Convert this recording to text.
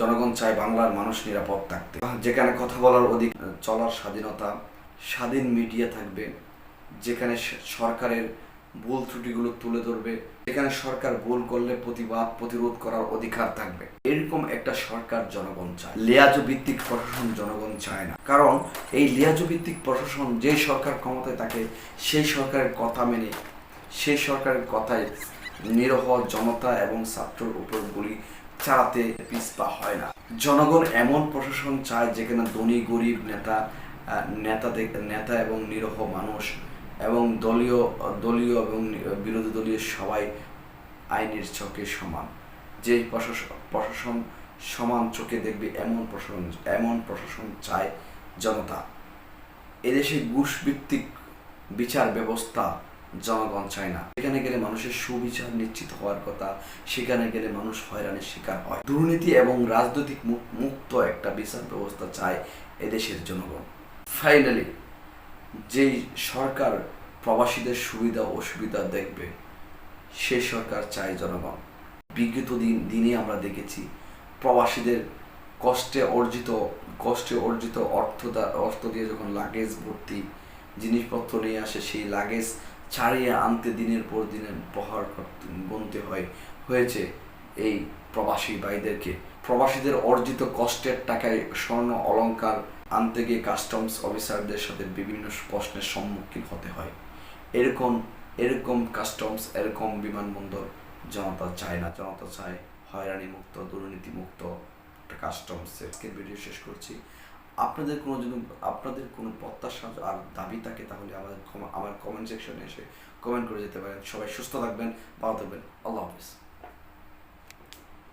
জনগণ চায় বাংলার মানুষ নিরাপদ থাকতে। যেখানে কথা বলার অধিক চলার স্বাধীনতা, স্বাধীন মিডিয়া থাকবে, যেখানে সরকারের ভুল ত্রুটিগুলো তুলে ধরবে, যেখানে সরকার ভুল করলে প্রতিবাদ, প্রতিরোধ করার অধিকার থাকবে। এরকম একটা সরকার জনগণ চায়। লিয়াজ ভিত্তিক প্রশাসন জনগণ চায় না। কারণ এই লিয়াজ ভিত্তিক প্রশাসন যে সরকার ক্ষমতায় থাকে, সেই সরকারের কথা মেনে, সেই সরকারের কথায় নিরহ জনতা এবং ছাত্রর উপর গুলি চালাতে পিছপা হয় না। জনগণ এমন প্রশাসন চায় যেখানে ধনী, গরিব নেতা নেতা নেতা এবং নিরহ মানুষ এবং দলীয় দলীয় এবং বিরোধী দলীয় সবাই আইনের চোখে সমান। যে প্রশাসন প্রশাসন সমান চোখে দেখবে এমন প্রশাসন এমন প্রশাসন চায় জনতা। এদেশে ঘুষ ভিত্তিক বিচার ব্যবস্থা জনগণ চায় না। সেখানে গেলে মানুষের সুবিচার নিশ্চিত হওয়ার কথা, সেখানে গেলে মানুষ হয়রানির শিকার হয়। দুর্নীতি এবং রাজনৈতিক মুক্ত একটা বিচার ব্যবস্থা চায় এদেশের জনগণ। ফাইনালি যেই সরকার প্রবাসীদের সুবিধা অসুবিধা দেখবে, সে সরকার চায় জনগণ। বিগত দিন দিনে আমরা দেখেছি প্রবাসীদের কষ্টে অর্জিত কষ্টে অর্জিত অর্থ অর্থ দিয়ে যখন লাগেজ ভর্তি জিনিসপত্র নিয়ে আসে, সেই লাগেজ ছাড়িয়ে আনতে দিনের পর দিনের প্রহার গুনতে হয়। হয়েছে এই প্রবাসী ভাইদেরকে। প্রবাসীদের অর্জিত কষ্টের টাকায় স্বর্ণ অলংকার আনতে গিয়ে কাস্টমস অফিসারদের সাথে বিভিন্ন প্রশ্নের সম্মুখীন হতে হয়। এরকম এরকম কাস্টমস, এরকম বিমানবন্দর জনতা চায় না। জনতা চায় হয়রানি মুক্ত দুর্নীতি মুক্ত কাস্টমস আজকের ভিডিও শেষ করছি। আপনাদের কোনো যদি, আপনাদের কোনো প্রত্যাশা আর দাবি থাকে, তাহলে আমাদের আমার কমেন্ট সেকশনে এসে কমেন্ট করে যেতে পারেন। সবাই সুস্থ থাকবেন, ভালো থাকবেন। আল্লাহ হাফিজ।